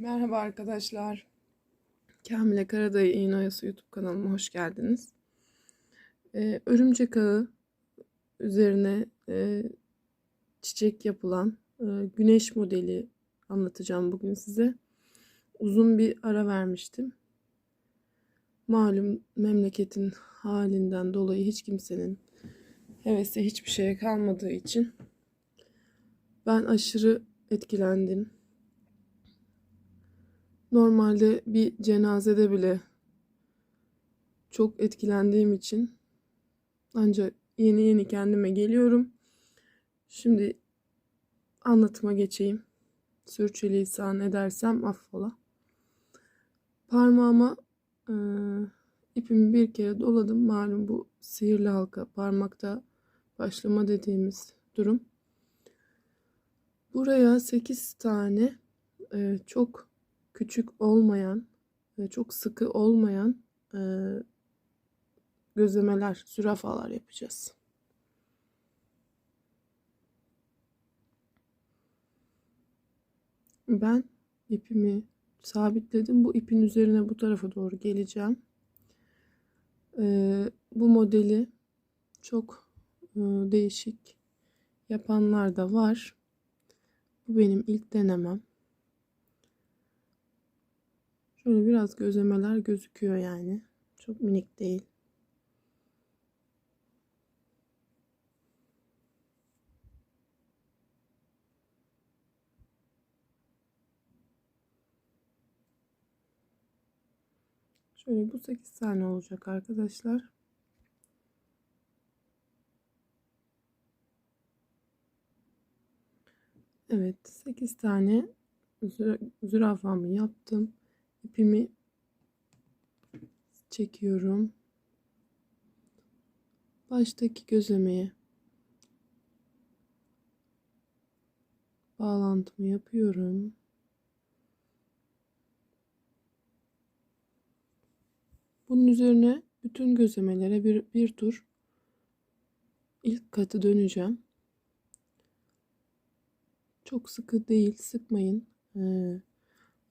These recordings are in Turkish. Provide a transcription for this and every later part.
Merhaba arkadaşlar. Kamile Karadayı İğne Oyası YouTube kanalıma hoş geldiniz. Ee, örümcek ağı üzerine e, çiçek yapılan e, güneş modeli anlatacağım bugün size. Uzun bir ara vermiştim. Malum memleketin halinden dolayı hiç kimsenin hevesi hiçbir şeye kalmadığı için ben aşırı etkilendim. Normalde bir cenazede bile çok etkilendiğim için ancak yeni yeni kendime geliyorum. Şimdi anlatıma geçeyim. Sürçülisan edersem affola. Parmağıma e, ipimi bir kere doladım. Malum bu sihirli halka parmakta başlama dediğimiz durum. Buraya 8 tane e, çok küçük olmayan, ve çok sıkı olmayan e, gözlemeler, zürafalar yapacağız. Ben ipimi sabitledim. Bu ipin üzerine bu tarafa doğru geleceğim. E, bu modeli çok e, değişik yapanlar da var. Bu benim ilk denemem. Şöyle biraz gözlemeler gözüküyor yani. Çok minik değil. Şöyle bu 8 tane olacak arkadaşlar. Evet 8 tane zürafamı yaptım ipimi çekiyorum. Baştaki gözlemeye bağlantımı yapıyorum. Bunun üzerine bütün gözlemelere bir, bir tur ilk katı döneceğim. Çok sıkı değil, sıkmayın. Ee,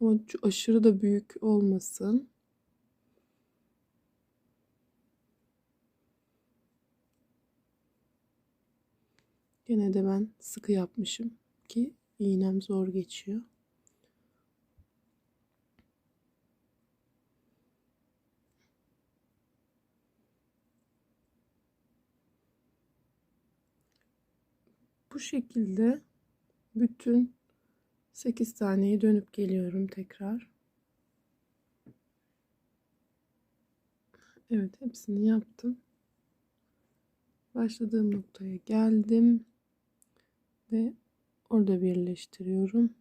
ama aşırı da büyük olmasın. Gene de ben sıkı yapmışım ki iğnem zor geçiyor. Bu şekilde bütün 8 taneyi dönüp geliyorum tekrar. Evet hepsini yaptım. Başladığım noktaya geldim ve orada birleştiriyorum.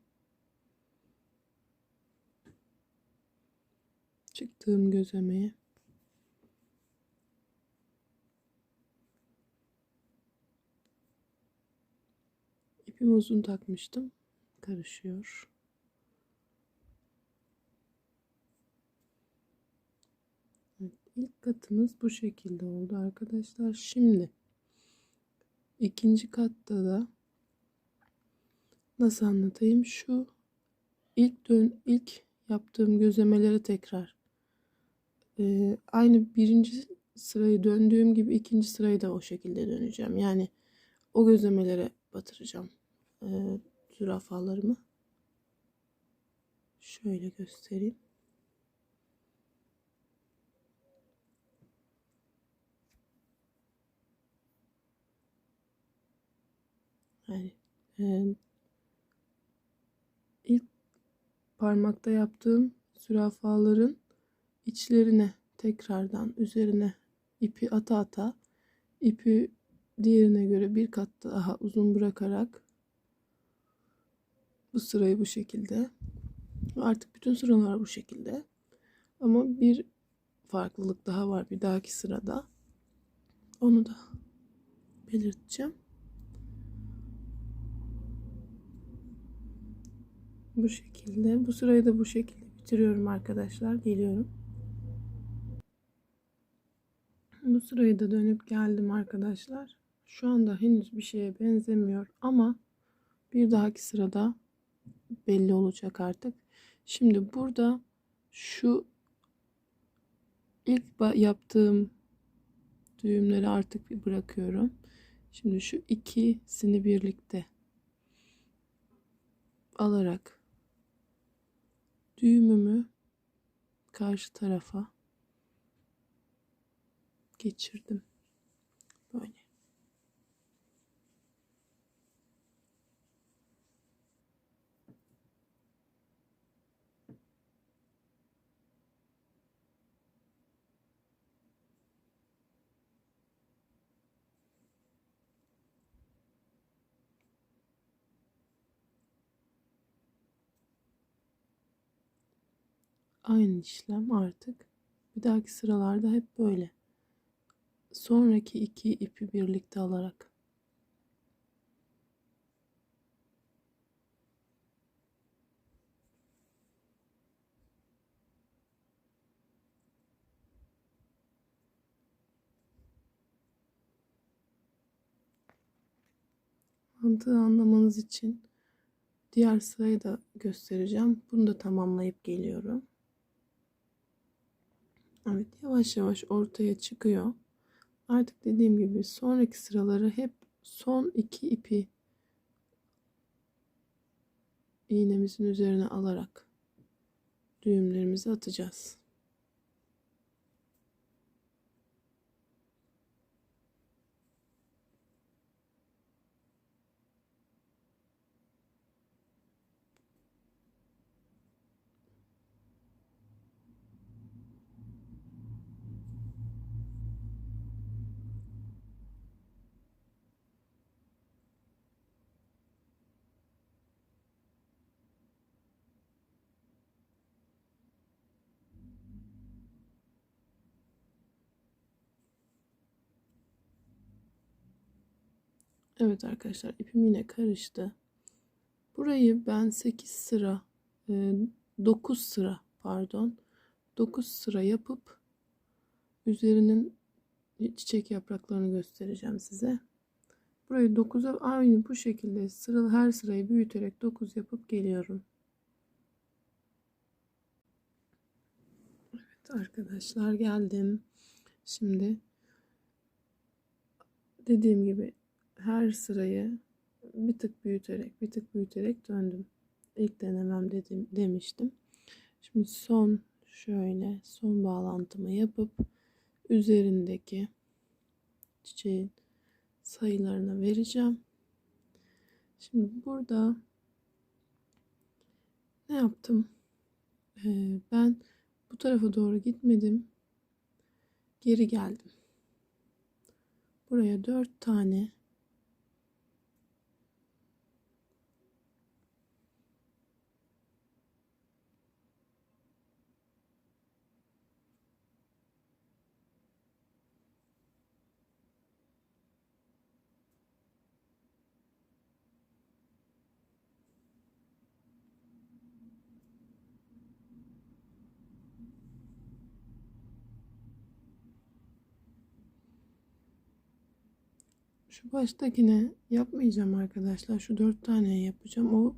Çıktığım gözlemeye ipimi uzun takmıştım karışıyor. Evet, ilk katımız bu şekilde oldu arkadaşlar. Şimdi ikinci katta da nasıl anlatayım? Şu ilk dön ilk yaptığım gözlemeleri tekrar ee, aynı birinci sırayı döndüğüm gibi ikinci sırayı da o şekilde döneceğim. Yani o gözlemelere batıracağım. Ee, zürafalarımı. Şöyle göstereyim. Yani e, ilk parmakta yaptığım zürafaların içlerine tekrardan üzerine ipi ata ata ipi diğerine göre bir kat daha uzun bırakarak bu sırayı bu şekilde. Artık bütün sıralar bu şekilde. Ama bir farklılık daha var bir dahaki sırada. Onu da belirteceğim. Bu şekilde. Bu sırayı da bu şekilde bitiriyorum arkadaşlar. Geliyorum. Bu sırayı da dönüp geldim arkadaşlar. Şu anda henüz bir şeye benzemiyor ama bir dahaki sırada belli olacak artık. Şimdi burada şu ilk yaptığım düğümleri artık bir bırakıyorum. Şimdi şu ikisini birlikte alarak düğümümü karşı tarafa geçirdim. Böyle. Aynı işlem artık bir dahaki sıralarda hep böyle. Sonraki iki ipi birlikte alarak. Mantığı anlamanız için diğer sırayı da göstereceğim. Bunu da tamamlayıp geliyorum. Evet yavaş yavaş ortaya çıkıyor. Artık dediğim gibi sonraki sıraları hep son iki ipi iğnemizin üzerine alarak düğümlerimizi atacağız. Evet arkadaşlar ipim yine karıştı. Burayı ben 8 sıra 9 sıra pardon 9 sıra yapıp üzerinin çiçek yapraklarını göstereceğim size. Burayı 9'a aynı bu şekilde sıralı her sırayı büyüterek 9 yapıp geliyorum. Evet arkadaşlar geldim. Şimdi dediğim gibi her sırayı bir tık büyüterek bir tık büyüterek döndüm. İlk denemem dedim demiştim. Şimdi son şöyle son bağlantımı yapıp üzerindeki çiçeğin sayılarını vereceğim. Şimdi burada ne yaptım? Ee, ben bu tarafa doğru gitmedim. Geri geldim. Buraya dört tane Şu baştakine yapmayacağım arkadaşlar. Şu dört tane yapacağım. O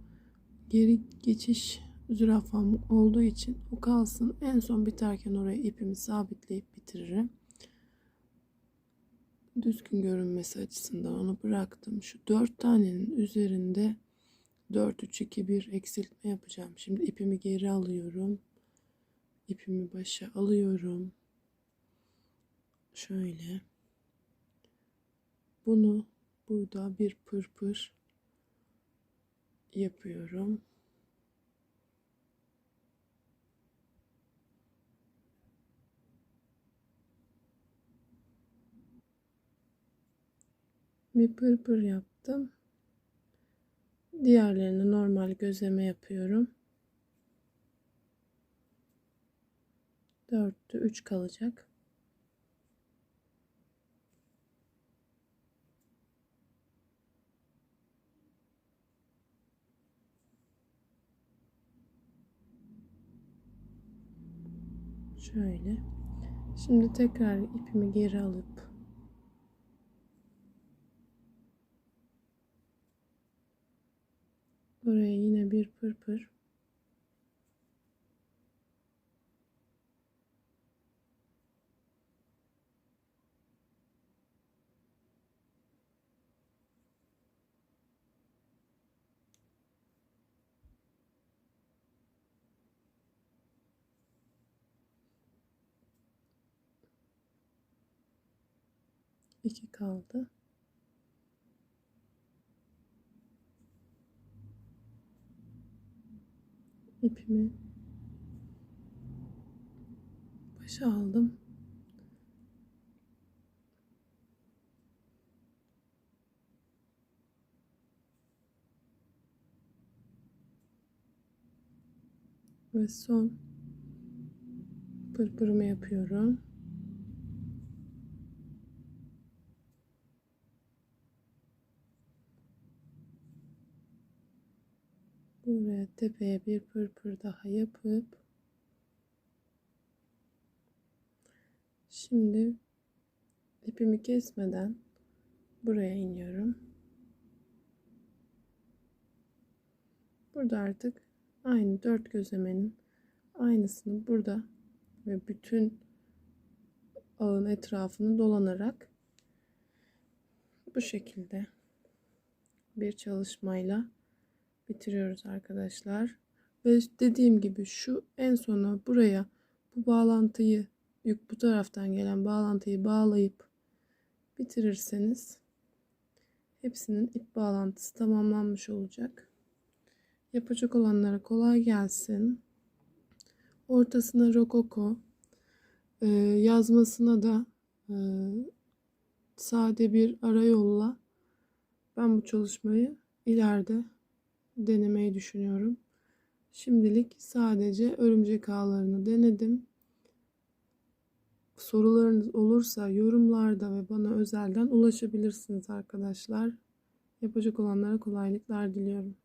geri geçiş zürafam olduğu için o kalsın. En son biterken oraya ipimi sabitleyip bitiririm. Düzgün görünmesi açısından onu bıraktım. Şu dört tanenin üzerinde 4 3 2 1 eksiltme yapacağım. Şimdi ipimi geri alıyorum. İpimi başa alıyorum. Şöyle. Bunu burada bir pırpır yapıyorum. Bir pırpır yaptım. Diğerlerini normal gözleme yapıyorum. Dörtte üç kalacak. Şöyle. Şimdi tekrar ipimi geri alıp buraya yine bir pırpır 2 kaldı. İpimi başa aldım. Ve son pırpırımı yapıyorum. Buraya tepeye bir pırpır daha yapıp şimdi ipimi kesmeden buraya iniyorum. Burada artık aynı dört gözlemenin aynısını burada ve bütün ağın etrafını dolanarak bu şekilde bir çalışmayla bitiriyoruz arkadaşlar. Ve dediğim gibi şu en sona buraya bu bağlantıyı bu taraftan gelen bağlantıyı bağlayıp bitirirseniz hepsinin ip bağlantısı tamamlanmış olacak. Yapacak olanlara kolay gelsin. Ortasına rokoko e, yazmasına da e, sade bir ara yolla ben bu çalışmayı ileride denemeyi düşünüyorum. Şimdilik sadece örümcek ağlarını denedim. Sorularınız olursa yorumlarda ve bana özelden ulaşabilirsiniz arkadaşlar. Yapacak olanlara kolaylıklar diliyorum.